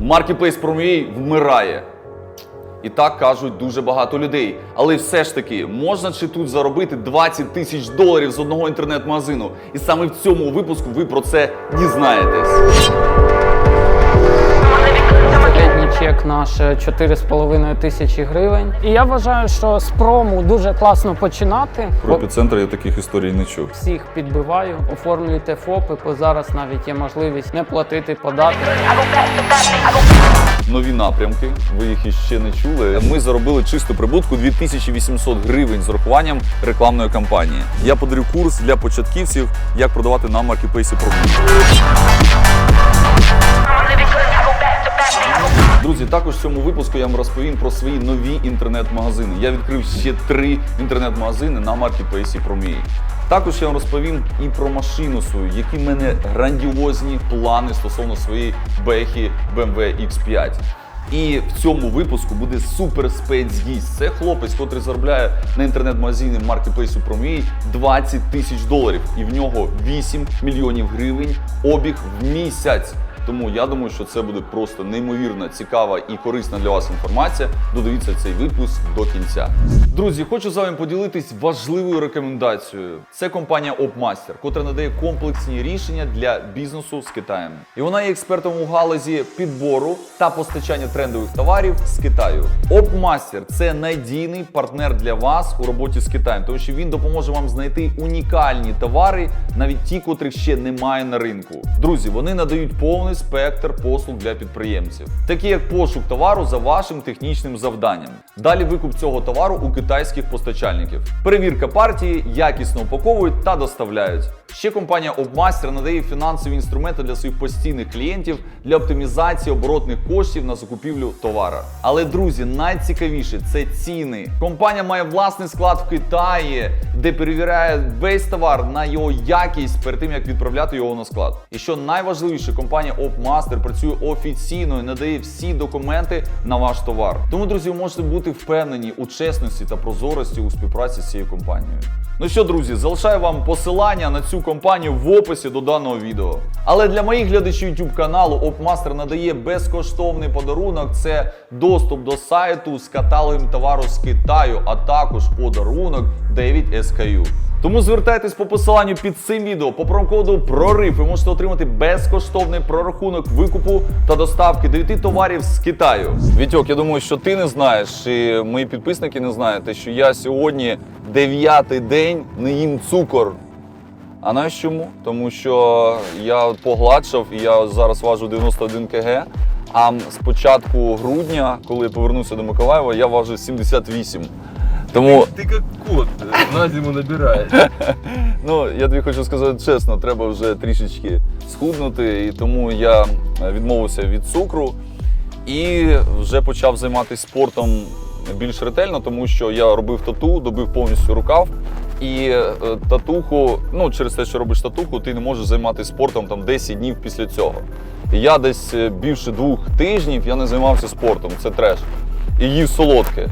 Marketplace промій вмирає. І так кажуть дуже багато людей. Але все ж таки, можна чи тут заробити 20 тисяч доларів з одного інтернет-магазину? І саме в цьому випуску ви про це дізнаєтесь. Чек наш е, 4,5 тисячі гривень. І я вважаю, що з прому дуже класно починати. Про епіцентр я таких історій не чув. Всіх підбиваю, оформлюйте ФОПи, бо зараз навіть є можливість не платити податки. Нові напрямки, ви їх іще не чули. Ми заробили чисту прибутку 2800 гривень з урахуванням рекламної кампанії. Я подарю курс для початківців, як продавати на маркетплейсі Promій. Друзі, також в цьому випуску я вам розповім про свої нові інтернет-магазини. Я відкрив ще три інтернет-магазини на маркетплейсі Промій. Також я вам розповім і про машину свою, які в мене грандіозні плани стосовно своєї бехи BMW X5. І в цьому випуску буде супер спецгість. Це хлопець, котрий заробляє на інтернет-магазині маркетплейсу Промій 20 тисяч доларів, і в нього 8 мільйонів гривень обіг в місяць. Тому я думаю, що це буде просто неймовірно цікава і корисна для вас інформація. Додивіться цей випуск до кінця. Друзі, хочу з вами поділитись важливою рекомендацією. Це компанія Opmaster, котра надає комплексні рішення для бізнесу з Китаєм. І вона є експертом у галузі підбору та постачання трендових товарів з Китаю. Opmaster – це надійний партнер для вас у роботі з Китаєм, тому що він допоможе вам знайти унікальні товари, навіть ті, котрих ще немає на ринку. Друзі, вони надають повний спектр послуг для підприємців, такі як пошук товару за вашим технічним завданням. Далі викуп цього товару у китайських постачальників. Перевірка партії, якісно упаковують та доставляють. Ще компанія Obmaster надає фінансові інструменти для своїх постійних клієнтів для оптимізації оборотних коштів на закупівлю товара. Але друзі, найцікавіше це ціни. Компанія має власний склад в Китаї, де перевіряє весь товар на його якість перед тим як відправляти його на склад. І що найважливіше, компанія Opmaster працює офіційно і надає всі документи на ваш товар. Тому, друзі, ви можете бути впевнені у чесності та прозорості у співпраці з цією компанією. Ну що, друзі, залишаю вам посилання на цю компанію в описі до даного відео. Але для моїх глядачів YouTube каналу Opmaster надає безкоштовний подарунок. Це доступ до сайту з каталогом товару з Китаю, а також подарунок 9 SKU. Тому звертайтесь по посиланню під цим відео по промокоду прорив. Ви можете отримати безкоштовний прорахунок викупу та доставки 9 товарів з Китаю. Вітьок, я думаю, що ти не знаєш, і мої підписники не знають, що я сьогодні дев'ятий день не їм цукор. А знаєш чому? Тому що я погладшав і я зараз важу 91 кг. А з початку грудня, коли я повернувся до Миколаєва, я важу 78. Тому Ты как кот, э, на зиму набираешь. Ну, я тобі хочу сказати чесно, треба вже трішечки схуднути, і тому я е, відмовився від цукру і вже почав займатися спортом більш ретельно, тому що я робив тату, добив повністю рукав. І е, татуху, ну через те, що робиш татуху, ти не можеш займатися спортом там 10 днів після цього. Я десь е, більше двох тижнів я не займався спортом, це треш. І їв солодке.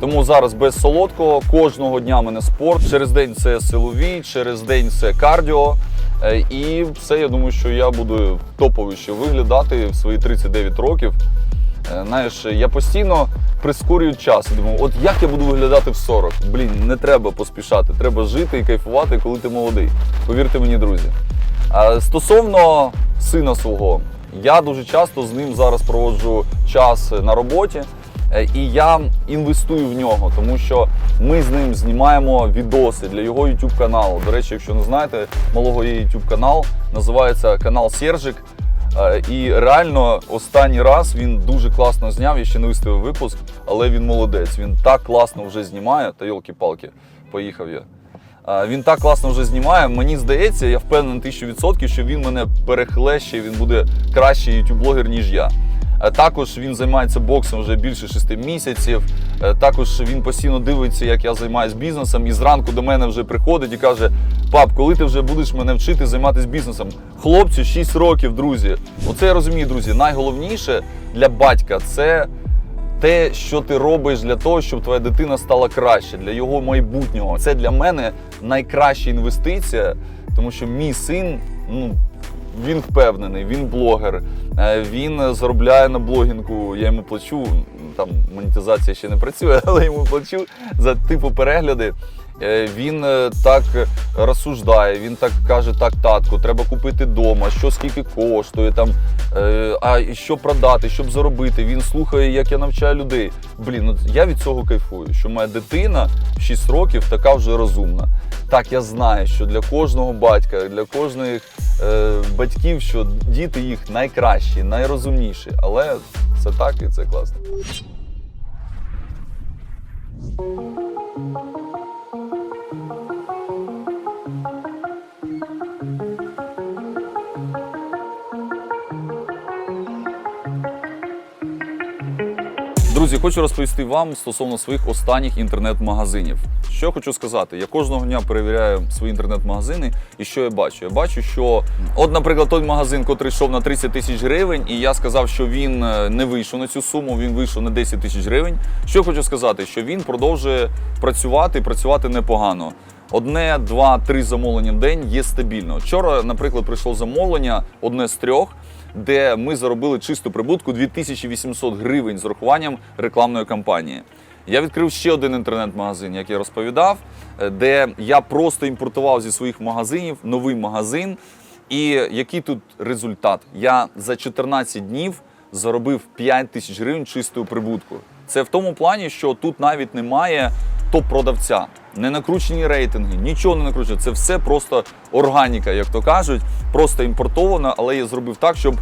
Тому зараз без солодкого кожного дня в мене спорт. Через день це силові, через день це кардіо. Е, І все, я думаю, що я буду топовіше виглядати в свої 39 років. Е, Знаєш, я постійно прискорюю час. і Думаю, от як я буду виглядати в 40? Блін, не треба поспішати. Треба жити і кайфувати, коли ти молодий. Повірте мені, друзі. Стосовно сина свого, я дуже часто з ним зараз проводжу час на роботі. Е, І я інвестую в нього, тому що ми з ним знімаємо відоси для його YouTube каналу. До речі, якщо не знаєте, малого є YouTube канал, називається канал Сержик. Е, І реально останній раз він дуже класно зняв. Я ще не виставив випуск, але він молодець. Він так класно вже знімає. Та йолки-палки, поїхав я. Е, Він так класно вже знімає. Мені здається, я впевнений тисячу відсотків, що він мене перехлеще, він буде кращий ютуб-блогер, ніж я. Е, Також він займається боксом вже більше шести місяців. Е, Також він постійно дивиться, як я займаюся бізнесом, і зранку до мене вже приходить і каже: Пап, коли ти вже будеш мене вчити займатися бізнесом? Хлопцю 6 років, друзі. Оце я розумію, друзі. Найголовніше для батька це те, що ти робиш для того, щоб твоя дитина стала краще, для його майбутнього. Це для мене найкраща інвестиція, тому що мій син, ну він впевнений, він блогер, е, він заробляє на блогінгу. Я йому плачу. Там монетизація ще не працює, але йому плачу за типу перегляди. Е, Він е, так розсуждає, він так каже: так, татку, треба купити вдома, що скільки коштує, там, а що продати, щоб заробити. Він слухає, як я навчаю людей. Блін, ну я від цього кайфую, що моя дитина в 6 років така вже розумна. Так, я знаю, що для кожного батька, для кожних е, батьків, що діти їх найкращі, найрозумніші. Але це так і це класно. Друзі, хочу розповісти вам стосовно своїх останніх інтернет-магазинів. Що хочу сказати, я кожного дня перевіряю свої інтернет-магазини, і що я бачу? Я бачу, що от, наприклад, той магазин, котрий йшов на 30 тисяч гривень, і я сказав, що він е, не вийшов на цю суму, він вийшов на 10 тисяч гривень. Що хочу сказати, що він продовжує працювати і працювати непогано. Одне, два, три замовлення в день є стабільно. Вчора, наприклад, прийшло замовлення, одне з трьох де ми заробили чисту прибутку 2800 гривень з урахуванням рекламної кампанії. Я відкрив ще один інтернет-магазин, як я розповідав, е, де я просто імпортував зі своїх магазинів новий магазин. І який тут результат? Я за 14 днів заробив 5 тисяч гривень чистої прибутку. Це в тому плані, що тут навіть немає топ-продавця, не накручені рейтинги, нічого не накручено. Це все просто органіка, як то кажуть, просто імпортовано, але я зробив так, щоб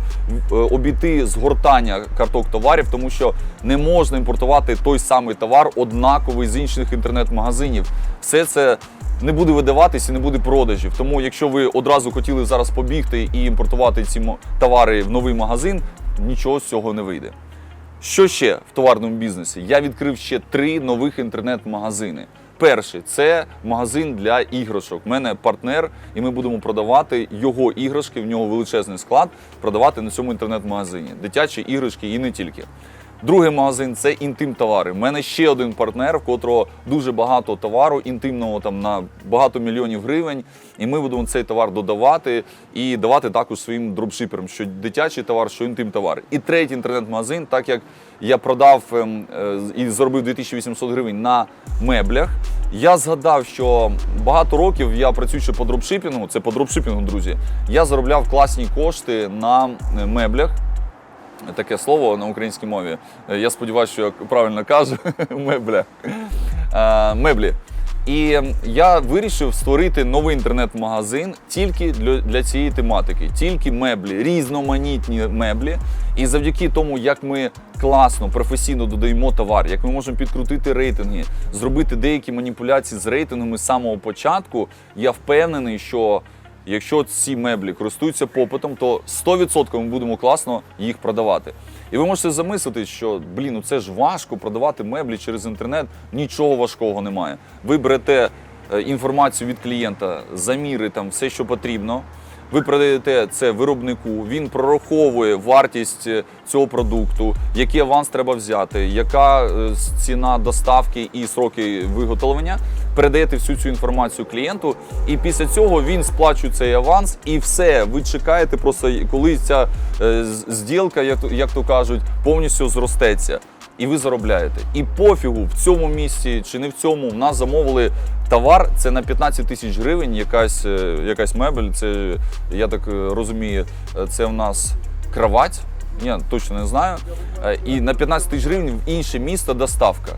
е, обійти згортання карток товарів, тому що не можна імпортувати той самий товар однаковий з інших інтернет-магазинів. Все це не буде видаватись і не буде продажів. Тому, якщо ви одразу хотіли зараз побігти і імпортувати ці товари в новий магазин, нічого з цього не вийде. Що ще в товарному бізнесі? Я відкрив ще три нових інтернет-магазини. Перший це магазин для іграшок. У мене партнер, і ми будемо продавати його іграшки. В нього величезний склад, продавати на цьому інтернет-магазині. Дитячі іграшки і не тільки. Другий магазин це інтим товари. У мене ще один партнер, в котрого дуже багато товару інтимного там на багато мільйонів гривень. І ми будемо цей товар додавати і давати також своїм дропшиперам, що дитячий товар, що інтим товар. І третій інтернет-магазин, так як я продав ем, е, і заробив 2800 гривень на меблях. Я згадав, що багато років я працюючи по дропшипінгу, це по дропшипінгу, друзі. Я заробляв класні кошти на е, меблях таке слово на українській мові. Е, Я сподіваюся, що я правильно кажу мебля. Е, Меблі. І я вирішив створити новий інтернет-магазин тільки для, цієї тематики, тільки меблі, різноманітні меблі. І завдяки тому, як ми класно, професійно додаємо товар, як ми можемо підкрутити рейтинги, зробити деякі маніпуляції з рейтингами з самого початку, я впевнений, що Якщо ці меблі користуються попитом, то 100% ми будемо класно їх продавати. І ви можете замислити, що блін, ну це ж важко продавати меблі через інтернет. Нічого важкого немає. Ви берете е, інформацію від клієнта, заміри там все, що потрібно. Ви продаєте це виробнику, він прораховує вартість е, цього продукту, який аванс треба взяти, яка е, ціна доставки і сроки виготовлення. Передаєте всю цю інформацію клієнту, і після цього він сплачує цей аванс, і все. Ви чекаєте просто, коли ця е, зділка, як, то- як то кажуть, повністю зростеться. І ви заробляєте. І пофігу в цьому місці чи не в цьому. В нас замовили товар. Це на 15 тисяч гривень. Якась, е, якась мебель. Це я так е, розумію, це в нас кровать. Я точно не знаю. І на 15 тисяч гривень в інше місто доставка.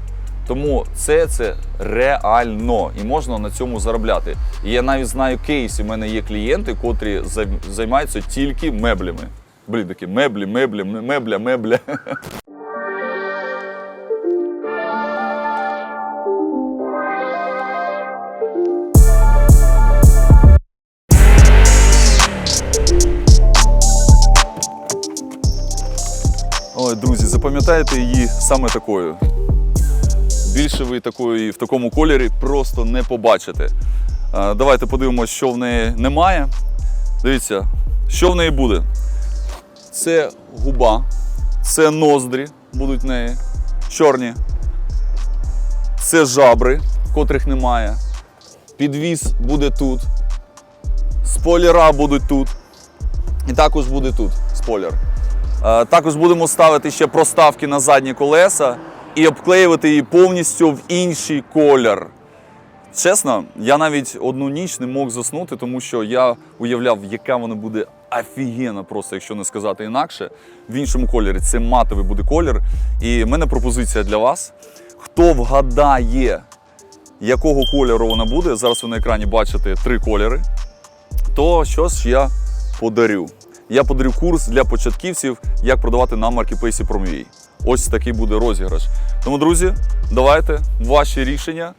Тому це, це реально і можна на цьому заробляти. І я навіть знаю кейс, у мене є клієнти, котрі зай- займаються тільки меблями. Блін, такі меблі, меблі, мебля, мебля. Ой, друзі, запам'ятайте її саме такою. Більше ви такої в такому кольорі просто не побачите. Давайте подивимося, що в неї немає. Дивіться, що в неї буде. Це губа, це ноздрі будуть в неї, чорні. Це жабри, котрих немає. Підвіз буде тут. Спойлера будуть тут. І також буде тут спойлер. Е, Також будемо ставити ще проставки на задні колеса і обклеювати її повністю в інший колір. Чесно, я навіть одну ніч не мог заснути, тому що я уявляв, яка вона буде офігенна, просто якщо не сказати інакше. В іншому кольорі це матовий буде колір. І в мене пропозиція для вас. Хто вгадає, якого кольору вона буде, зараз ви на екрані бачите три кольори, то що ж я подарю? Я подарю курс для початківців, як продавати на маркетплейсі Prom.ua. Ось такий буде розіграш. Тому, друзі, давайте ваші рішення.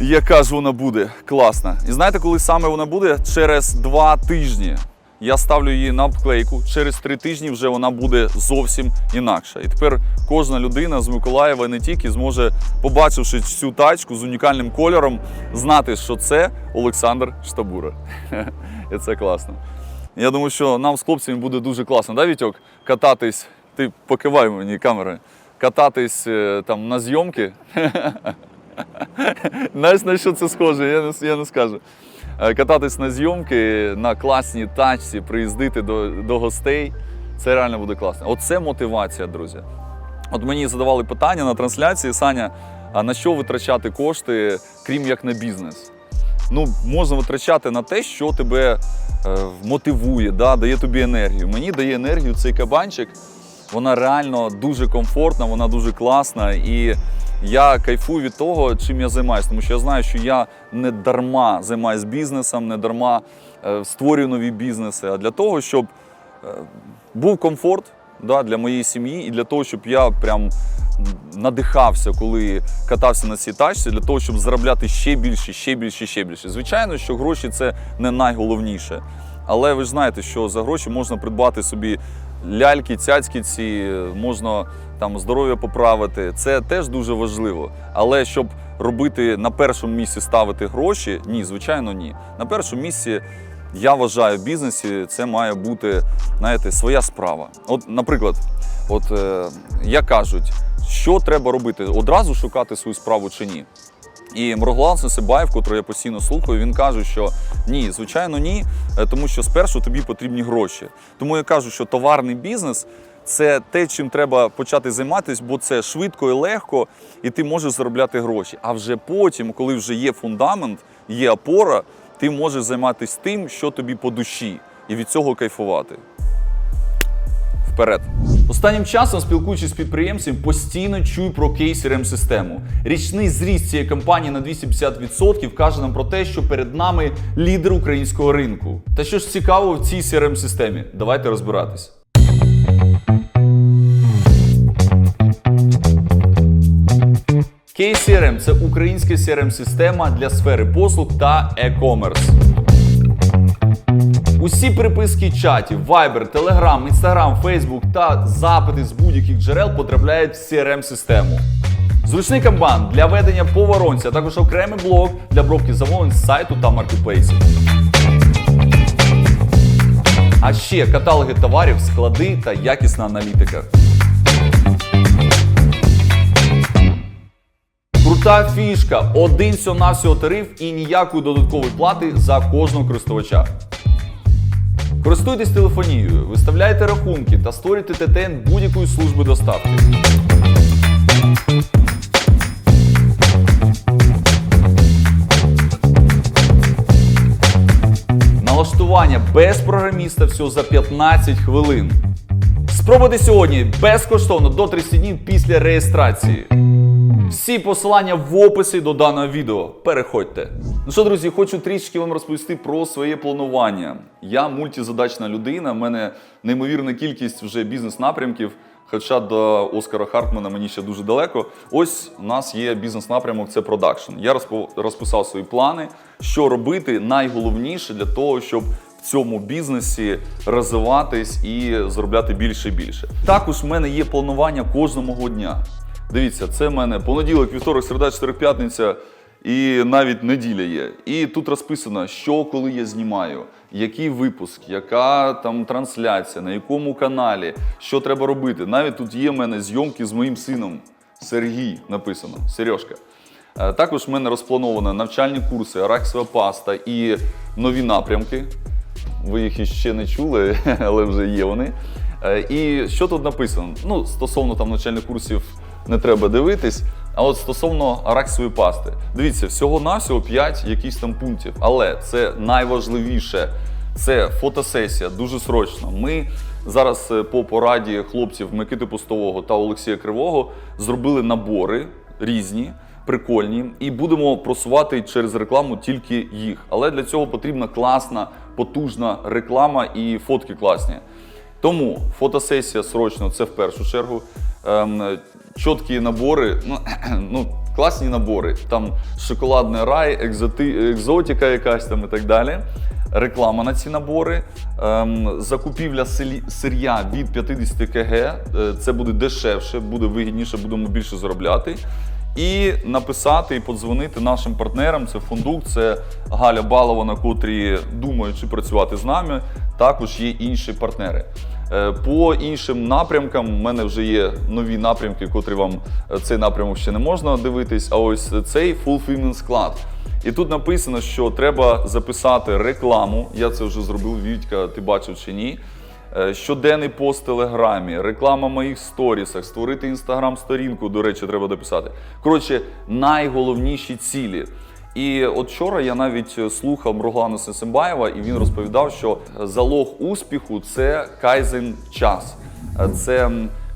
Яка ж вона буде класна. І знаєте, коли саме вона буде? Через два тижні. Я ставлю її на обклейку. Через три тижні вже вона буде зовсім інакша. І тепер кожна людина з Миколаєва не тільки зможе, побачивши цю тачку з унікальним кольором, знати, що це Олександр Штабура. І це класно. Я думаю, що нам з хлопцями буде дуже класно, да, Вітьок? Кататись, ти покивай мені камери, кататись е, там на зйомки. Знаєш, на що це схоже, я не, я не скажу. Е, Кататись на зйомки на класній тачці, приїздити до, до гостей. Це реально буде класно. Оце мотивація, друзі. От мені задавали питання на трансляції, Саня, а на що витрачати кошти, крім як на бізнес? Ну, можна витрачати на те, що тебе е, мотивує, да, дає тобі енергію. Мені дає енергію цей кабанчик. Вона реально дуже комфортна, вона дуже класна. І я кайфую від того, чим я займаюся. Тому що я знаю, що я не дарма займаюся бізнесом, не дарма е, створюю нові бізнеси, а для того, щоб е, був комфорт да, для моєї сім'ї і для того, щоб я прям надихався, коли катався на цій тачці, для того, щоб заробляти ще більше, ще більше, ще більше. Звичайно, що гроші це не найголовніше. Але ви ж знаєте, що за гроші можна придбати собі ляльки, цяцьки ці, можна там здоров'я поправити. Це теж дуже важливо. Але щоб робити на першому місці ставити гроші, ні, звичайно, ні. На першому місці я вважаю, в бізнесі це має бути, знаєте, своя справа. От, наприклад, от е, як кажуть, що треба робити? Одразу шукати свою справу чи ні? І Мроглан Сесибаєв, котрого я постійно слухаю, він каже, що ні, звичайно, ні, е, тому що спершу тобі потрібні гроші. Тому я кажу, що товарний бізнес це те, чим треба почати займатися, бо це швидко і легко, і ти можеш заробляти гроші. А вже потім, коли вже є фундамент, є опора, ти можеш займатися тим, що тобі по душі, і від цього кайфувати. Вперед. Останнім часом, спілкуючись з підприємцями, постійно чую про кейс crm систему Річний зріст цієї компанії на 250% каже нам про те, що перед нами лідер українського ринку. Та що ж цікаво в цій crm системі Давайте розбиратись. KCRM – це українська crm система для сфери послуг та e-commerce. Усі переписки чатів, Viber, Telegram, Instagram, Facebook та запити з будь-яких джерел потрапляють в CRM-систему. Зручний камбан для ведення по воронці, а також окремий блок для бровки замовлень з сайту та маркетплейсів. А ще каталоги товарів, склади та якісна аналітика. Крута фішка, один всього тариф і ніякої додаткової плати за кожного користувача. Користуйтесь телефонією, виставляйте рахунки та створюйте ТТН будь-якої служби доставки. Налаштування без програміста всього за 15 хвилин. Спробуйте сьогодні безкоштовно до 30 днів після реєстрації. Всі посилання в описі до даного відео. Переходьте. Ну що, друзі, хочу трішки вам розповісти про своє планування. Я мультизадачна людина, в мене неймовірна кількість вже бізнес-напрямків. Хоча до Оскара Хартмана мені ще дуже далеко. Ось у нас є бізнес-напрямок, це продакшн. Я розписав свої плани, що робити найголовніше для того, щоб в цьому бізнесі розвиватись і заробляти більше і більше. Також в мене є планування кожного дня. Дивіться, це в мене понеділок, вівторок, середа, четверг, п'ятниця і навіть неділя є. І тут розписано, що коли я знімаю, який випуск, яка там трансляція, на якому каналі, що треба робити. Навіть тут є в мене зйомки з моїм сином. Сергій написано, Сережка. Е, Також в мене розплановано навчальні курси, арахісова паста і нові напрямки. ви їх іще не чули, але вже є вони. Е, І що тут написано? Ну, стосовно там навчальних курсів не треба дивитись. А от стосовно арахісової пасти, дивіться, всього-навсього 5 якихось там пунктів. Але це найважливіше це фотосесія, дуже срочно. Ми зараз е, по пораді хлопців Микити Пустового та Олексія Кривого зробили набори різні, прикольні, і будемо просувати через рекламу тільки їх. Але для цього потрібна класна, потужна реклама і фотки класні. Тому фотосесія срочно це в першу чергу. Ем, чіткі набори, ну, ну класні набори. Там шоколадний рай, екзоти, екзотика якась там і так далі. Реклама на ці набори, ем, закупівля сир'я від 50 кг. е, Це буде дешевше, буде вигідніше, будемо більше заробляти. І написати і подзвонити нашим партнерам. Це фундук, це Галя Балова, на котрі думають працювати з нами. Також є інші партнери. Е, По іншим напрямкам в мене вже є нові напрямки, котрі вам е, цей напрямок ще не можна дивитись. А ось цей fulfillment склад. І тут написано, що треба записати рекламу. Я це вже зробив. Вітька, ти бачив чи ні? Е, Щоденний пост в телеграмі, реклама в моїх сторісах, створити інстаграм-сторінку, до речі, треба дописати. Коротше, найголовніші цілі. І от вчора я навіть е, слухав Мруглана Сесимбаєва, і він розповідав, що залог успіху це кайзен час. Е, Це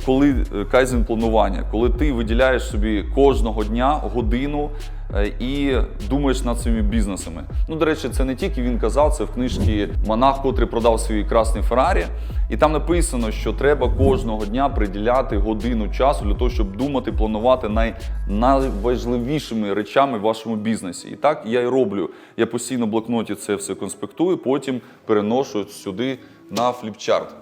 коли кайзен планування, коли ти виділяєш собі кожного дня годину і думаєш над своїми бізнесами. Ну, до речі, це не тільки він казав, це в книжці Монах, котрий продав свій красний Феррарі. І там написано, що треба кожного дня приділяти годину часу для того, щоб думати, планувати най, найважливішими речами в вашому бізнесі. І так я і роблю. Я постійно в блокноті це все конспектую, потім переношу сюди на фліпчарт.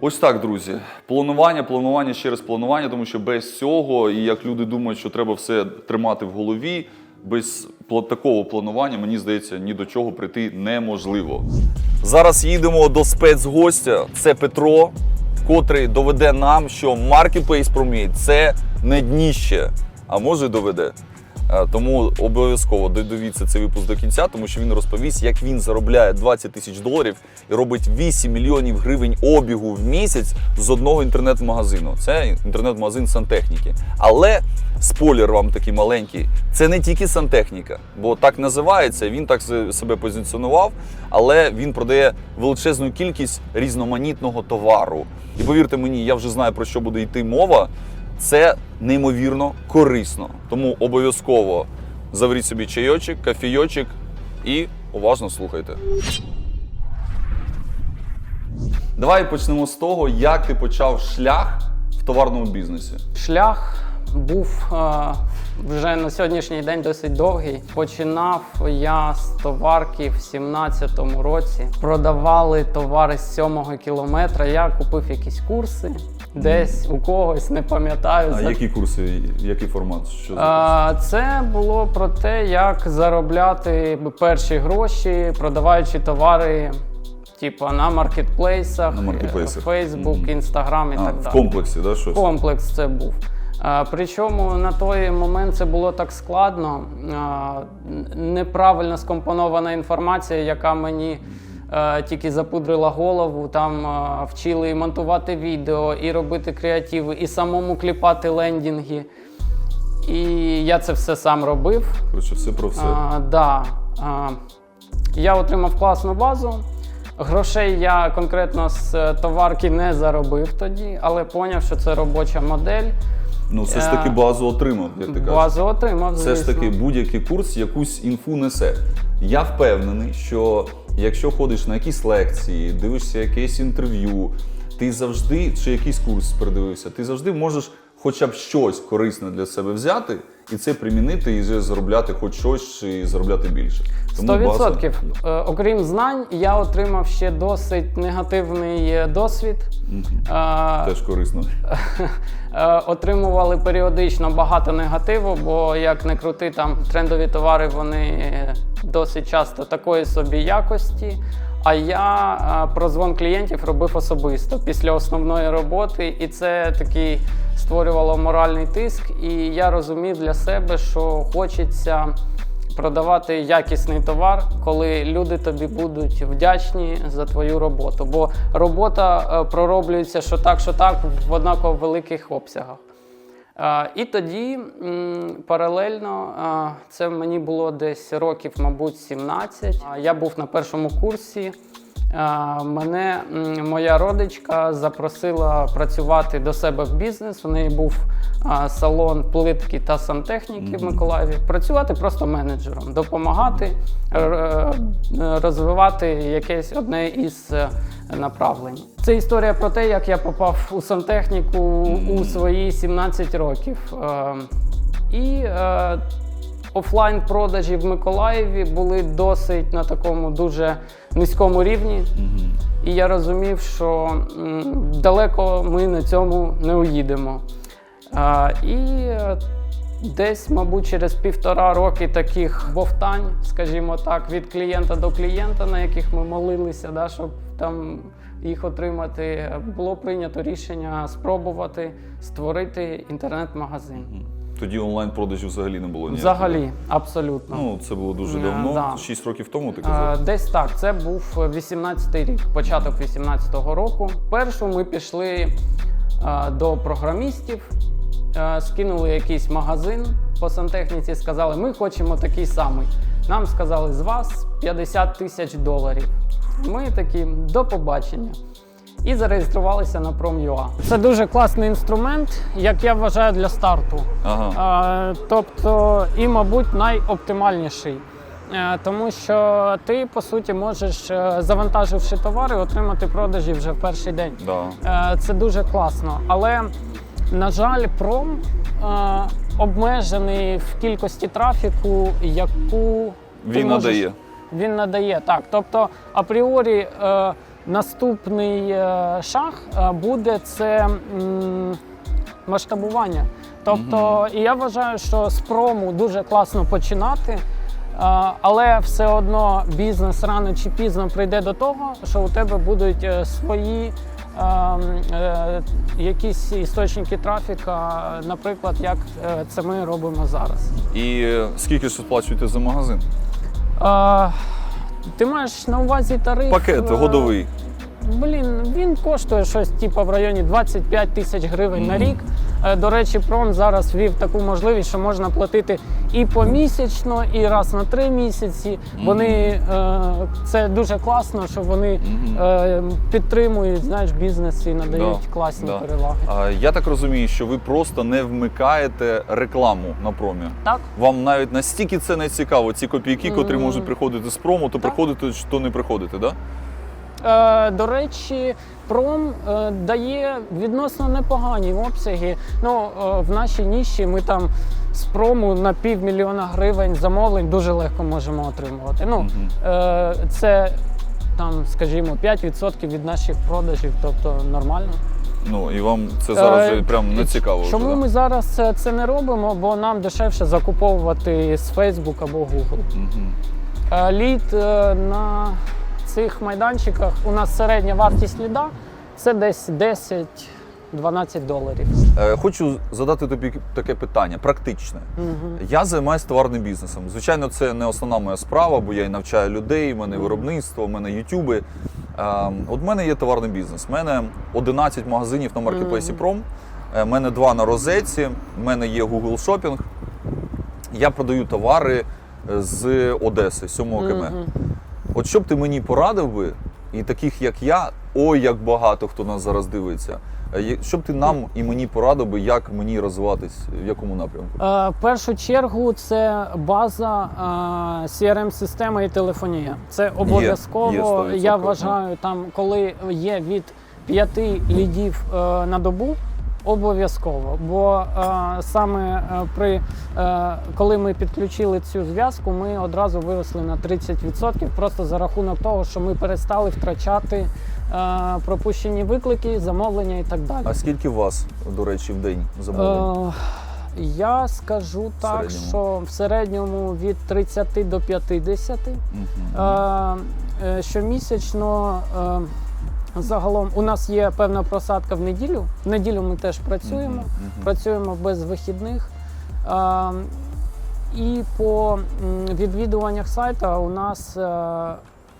Ось так, друзі. Планування, планування ще раз планування, тому що без цього, і як люди думають, що треба все тримати в голові, без такого планування, мені здається, ні до чого прийти неможливо. Зараз їдемо до спецгостя. Це Петро, котрий доведе нам, що Marketplace Promate – це не дніще, а може доведе. Е, Тому обов'язково додивіться цей випуск до кінця, тому що він розповість, як він заробляє 20 тисяч доларів і робить 8 мільйонів гривень обігу в місяць з одного інтернет-магазину. Це інтернет-магазин сантехніки. Але спойлер вам такий маленький, це не тільки сантехніка, бо так називається. Він так себе позиціонував, але він продає величезну кількість різноманітного товару. І повірте мені, я вже знаю про що буде йти мова. Це неймовірно корисно. Тому обов'язково завріть собі чайочок, кафійочок і уважно слухайте. Давай почнемо з того, як ти почав шлях в товарному бізнесі. Шлях був е, вже на сьогоднішній день досить довгий. Починав я з товарки в 17-му році. Продавали товари з 7-го кілометра. Я купив якісь курси десь у когось, не пам'ятаю. А За- які курси, який формат? Що за А, Це було про те, як заробляти перші гроші, продаваючи товари, типу на маркетплейсах, На маркетплейсах. Facebook. Instagram і а, так в далі. комплексі, да, щось? Комплекс це був. Причому на той момент це було так складно. Неправильно скомпонована інформація, яка мені е, тільки запудрила голову. Там е, вчили і монтувати відео, і робити креативи, і самому кліпати лендінги. І я це все сам робив. Коротше, все про все. А, да. а, я отримав класну базу. Грошей я конкретно з е, товарки не заробив тоді, але поняв, що це робоча модель. Ну, все ж таки е, базу отримав, як ти кажеш. Базу отримав. Все ж таки будь-який курс якусь інфу несе. Я впевнений, що якщо ходиш на якісь лекції, дивишся якесь інтерв'ю, ти завжди, чи якийсь курс передивився, ти завжди можеш хоча б щось корисне для себе взяти і це примінити, і заробляти хоч щось, чи заробляти більше. Сто відсотків. Е, Окрім знань, я отримав ще досить негативний е, досвід. Е, Теж корисно. Отримували періодично багато негативу, бо як не крути, там трендові товари вони досить часто такої собі якості. А я прозвон клієнтів робив особисто після основної роботи, і це такий створювало моральний тиск. І я розумів для себе, що хочеться продавати якісний товар, коли люди тобі будуть вдячні за твою роботу. Бо робота е, пророблюється що так, що так в однаково великих обсягах. Е, І тоді паралельно, е, це мені було десь років, мабуть, 17. Е, Я був на першому курсі. Мене моя родичка запросила працювати до себе в бізнес. У неї був салон плитки та сантехніки в Миколаєві. Працювати просто менеджером, допомагати е, розвивати якесь одне із е, направлень. Це історія про те, як я попав у сантехніку у свої 17 років. Е, І е, офлайн продажі в Миколаєві були досить на такому дуже низькому рівні. І я розумів, що далеко ми на цьому не уїдемо. А, і е, десь, мабуть, через півтора роки таких бовтань, скажімо так, від клієнта до клієнта, на яких ми молилися, да, щоб там їх отримати, було прийнято рішення спробувати створити інтернет-магазин. Тоді онлайн-продажів взагалі не було ніяких. Взагалі, абсолютно. Ну, це було дуже Е, давно, да. 6 років тому ти Е, казав. Десь так, це був 18-й рік, початок 18-го року. Першу ми пішли е, до програмістів, скинули якийсь магазин по сантехніці, сказали, ми хочемо такий самий. Нам сказали, з вас 50 тисяч доларів. Ми такі, до побачення. І зареєструвалися на Prom.ua. Це дуже класний інструмент, як я вважаю, для старту. Ага. Тобто, і, мабуть, найоптимальніший. Е, Тому що ти, по суті, можеш, е, завантаживши товари, отримати продажі вже в перший день. Да. Е, Це дуже класно. Але, на жаль, пром обмежений в кількості трафіку, яку Він можеш- надає. Він надає так. Тобто, апріорі, наступний е, шаг е, буде це масштабування. Тобто, і я вважаю, що з прому дуже класно починати. е, Але все одно бізнес рано чи пізно прийде до того, що у тебе будуть свої е, е, якісь істочники трафіка, наприклад, як це ми робимо зараз. І скільки ж сплачуєте за магазин? Ти маєш на увазі тариф? Пакет е, годовий. Блін, він коштує щось типу в районі 25 тисяч гривень на рік. Е, До речі, пром зараз ввів таку можливість, що можна платити і помісячно, і раз на три місяці. Вони е, це дуже класно, що вони е, підтримують знаєш, бізнес і надають Да, класні да. переваги. Я так розумію, що ви просто не вмикаєте рекламу на промі. Так? Вам навіть настільки це не цікаво. Ці копійки, котрі можуть приходити з прому, то Так. приходите, то не приходите, да? Е, до речі, пром е, дає відносно непогані обсяги. Ну, е, в нашій ніші ми там з прому на півмільйона гривень замовлень дуже легко можемо отримувати. Ну, це там, скажімо, 5% від наших продажів, тобто нормально. Ну і вам це зараз Е, прям не цікаво. Чому вже, да? ми зараз е, це не робимо? Бо нам дешевше закуповувати з Facebook або Google. Е, Лід е, на цих майданчиках у нас середня вартість ліда це десь 10-12 доларів. Е, Хочу задати тобі таке питання, практичне. Я займаюся товарним бізнесом. Звичайно, це не основна моя справа, бо я і навчаю людей, в мене виробництво, в мене ютюби. Е, От в мене є товарний бізнес. У мене 11 магазинів на маркетплейсі Пром. У мене два на розетці, в мене є Google Shopping. Я продаю товари е, з Одеси, 7 км. Мгм. От що б ти мені порадив би, і таких як я, ой, як багато хто нас зараз дивиться. е, Що б ти нам і мені порадив би, як мені розвиватись, в якому напрямку? Е, В першу чергу це база е, CRM-система і телефонія. Це обов'язково. є 100%, я вважаю, там, коли є від 5 лідів е, на добу. Обов'язково, бо е, саме е, при е, коли ми підключили цю зв'язку, ми одразу виросли на 30% просто за рахунок того, що ми перестали втрачати е, пропущені виклики, замовлення і так далі. А скільки у вас, до речі, в день замовлень? Е, я скажу так, середньому? що в середньому від 30 до 50. Мгм. Е, е, щомісячно е, загалом у нас є певна просадка в неділю. В неділю ми теж працюємо, працюємо без вихідних. І по відвідуваннях сайту у нас е,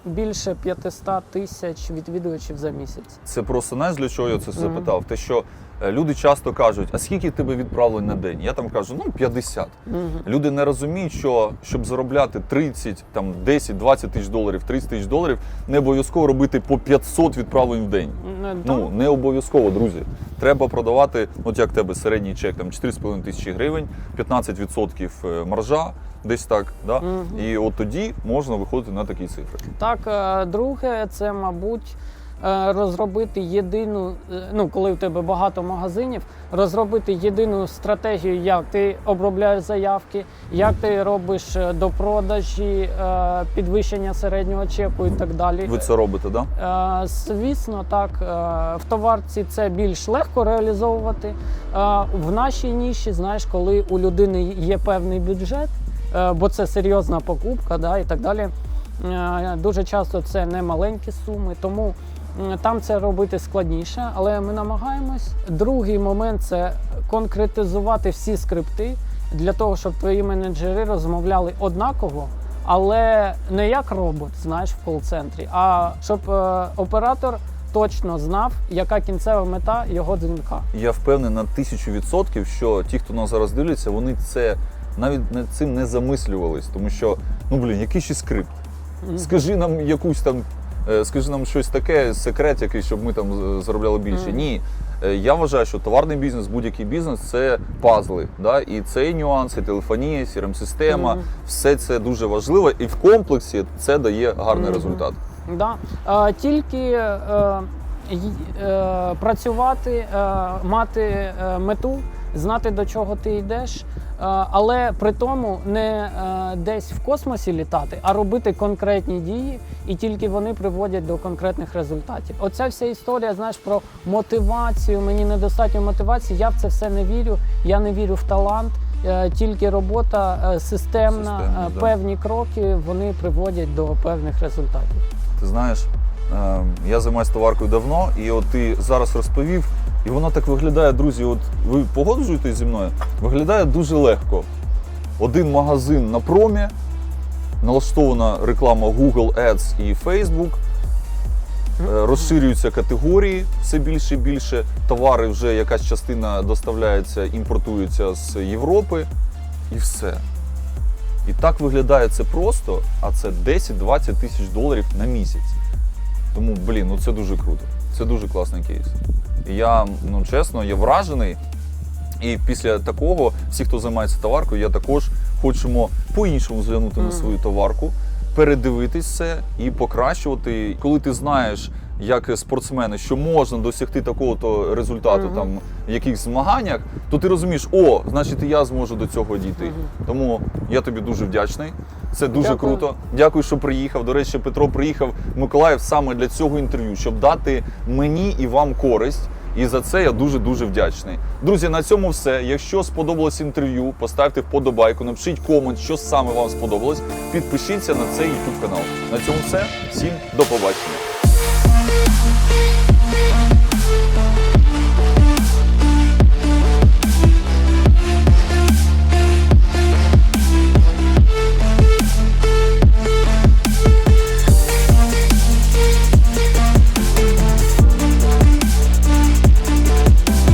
більше 500 тисяч відвідувачів за місяць. Це просто знаєш, для чого я це все Мгм. питав? Те, що е, люди часто кажуть, а скільки тебе відправлень на день? Я там кажу, ну 50. Мгм. Люди не розуміють, що щоб заробляти 30, там 10, 20 тисяч доларів, 30 тисяч доларів, не обов'язково робити по 500 відправлень в день. Е, Ну не обов'язково, друзі. Треба продавати, от як тебе середній чек, там 4,5 тисячі гривень, 15% е, маржа, десь так. Да? Мгм. І от тоді можна виходити на такі цифри. Так, е, друге, це, мабуть, е, розробити єдину, е, ну, коли в тебе багато магазинів, розробити єдину стратегію, як ти обробляєш заявки, як ти робиш до продажі, підвищення середнього чеку і так далі. Ви це робите, да? Звісно, так. В товарці це більш легко реалізовувати. В нашій ніші, знаєш, коли у людини є певний бюджет, бо це серйозна покупка, да, і так далі. е, Дуже часто це не маленькі суми, тому там це робити складніше, але ми намагаємось. Другий момент це конкретизувати всі скрипти для того, щоб твої менеджери розмовляли однаково, але не як робот, знаєш, в кол-центрі, а щоб е, оператор точно знав, яка кінцева мета його дзвінка. Я впевнений на тисячу відсотків, що ті, хто нас зараз дивляться, вони це навіть над цим не замислювались, тому що ну блін, який ще скрипт? Скажи нам якусь там, е, скажи нам щось таке, секрет якийсь, щоб ми там заробляли більше. Ні. Е, Я вважаю, що товарний бізнес, будь-який бізнес це пазли. Да? І це і нюанси, телефонія, crm система Мгм. все це дуже важливо, і в комплексі це дає гарний Мгм. результат. Да. Е, тільки е, й- е, працювати, е, мати мету, знати до чого ти йдеш, але при тому не е, десь в космосі літати, а робити конкретні дії, і тільки вони приводять до конкретних результатів. Оця вся історія, знаєш, про мотивацію. Мені недостатньо мотивації. Я в це все не вірю. Я не вірю в талант. Е, Тільки робота е, системна, Системна, е, да. певні кроки вони приводять до певних результатів. Ти знаєш, е, я займаюся товаркою давно, і от ти зараз розповів, і воно так виглядає, друзі. От ви погоджуєтесь зі мною? Виглядає дуже легко. Один магазин на промі, налаштована реклама Google Ads і Facebook. е, Розширюються категорії все більше і більше. Товари вже якась частина доставляється, імпортується з Європи, і все. І так виглядає це просто, а це 10-20 тисяч доларів на місяць. Тому, блін, ну це дуже круто. Це дуже класний кейс. І я, ну чесно, я вражений. І після такого, всі, хто займається товаркою, я також хочемо по-іншому зглянути на свою товарку, передивитись це і покращувати. Коли ти знаєш, як спортсмени, що можна досягти такого-то результату Мгм. там в якихось змаганнях, то ти розумієш, о, значить, і я зможу до цього дійти. Мгм. Тому я тобі дуже вдячний. Це дуже Дякую. круто. Дякую, що приїхав. До речі, Петро приїхав в Миколаїв саме для цього інтерв'ю, щоб дати мені і вам користь. І за це я дуже дуже вдячний. Друзі, на цьому все. Якщо сподобалось інтерв'ю, поставте вподобайку, напишіть комент, що саме вам сподобалось. Підпишіться на цей YouTube канал. На цьому все. Всім до побачення.